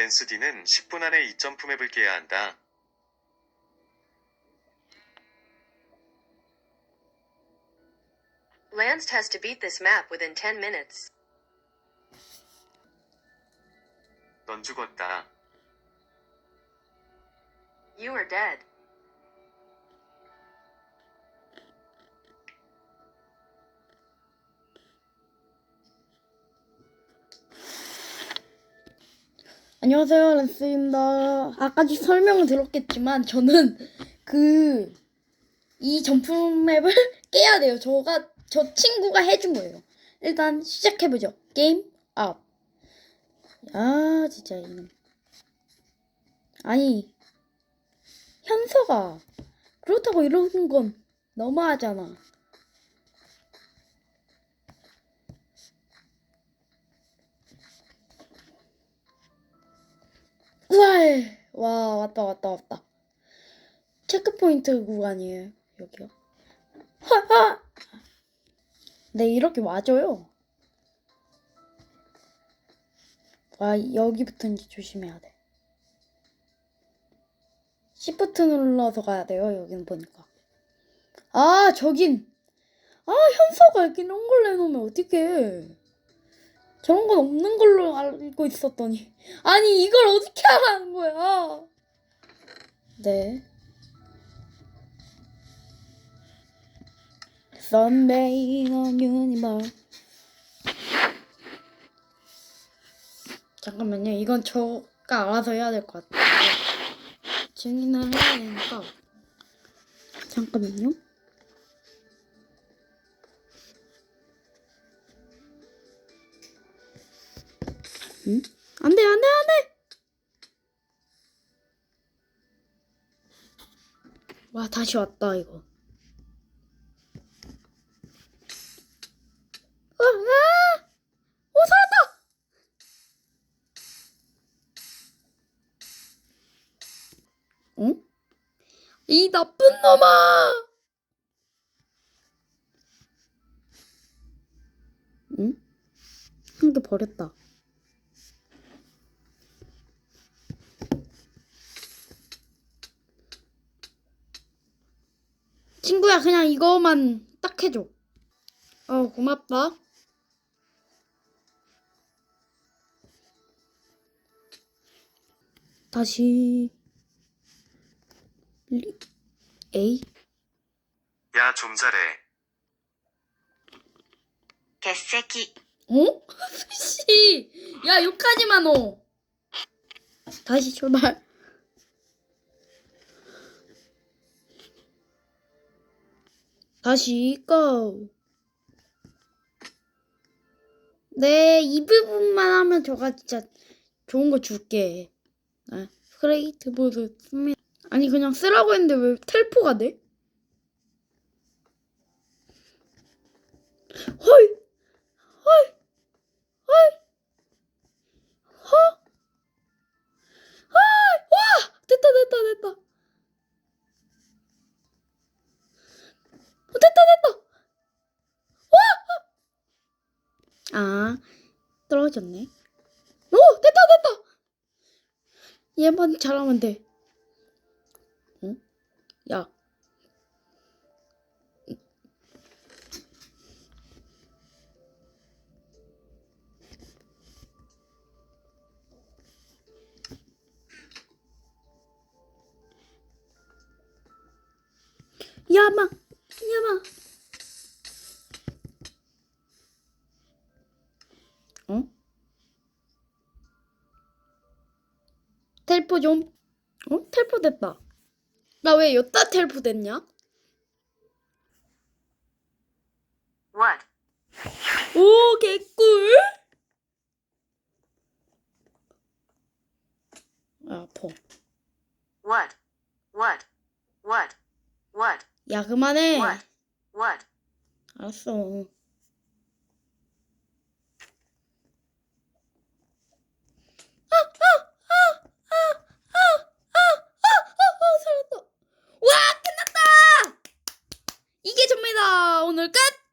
랜스 D는 10분 안에 이 점프맵을 깨야 한다. Lance has to beat this map within 10 minutes. 넌 죽었다. You are dead. 안녕하세요, 랜스입니다. 아까도 설명을 들었겠지만 저는 그 이 점프맵을 깨야 돼요. 저가 저 친구가 해준 거예요. 일단 시작해 보죠. 게임 업. 아 진짜 이놈. 아니 현서가 그렇다고 이러는 건 너무하잖아. 와, 와 왔다 왔다 왔다. 체크포인트 구간이에요 여기요. 네 이렇게 맞아요. 와 여기부터 이제 조심해야 돼. 시프트 눌러서 가야 돼요 여기는 보니까. 아 저긴 아 현서가 이렇게 이런 걸 내놓으면 어떡해. 저런 건 없는 걸로 알고 있었더니 아니 이걸 어떻게 알아는 거야? 네. Sunday on Universe. 잠깐만요. 이건 저가 알아서 해야 될 것 같아요. 증인을 해야 되니까. 잠깐만요. 응? 안 돼, 안 돼, 안 돼! 와, 다시 왔다, 이거. 아, 아! 오, 살았다! 응? 이 나쁜 놈아! 응? 한 개 버렸다. 친구야, 그냥 이거만 딱 해줘. 어, 고맙다. 다시 리... A 야, 좀 잘해. 개새끼. 어? 씨, 야 욕하지 마 너. 다시 출발. 다시 고. 네, 이 부분만 하면 저가 진짜 좋은 거 줄게. 아, 크레이트 보드 씁니다. 아니 그냥 쓰라고 했는데 왜 텔포가 돼? 아, 떨어졌네. 오, 됐다 됐다. 얘만 잘하면 돼. 응? 야. 야마, 텔포 좀. 어? 텔포 됐다. 나 왜 여따 텔포 됐냐? What? 오, 개꿀. 아, 아파. What? What? What? What? 야, 그만해. What? What? 알았어.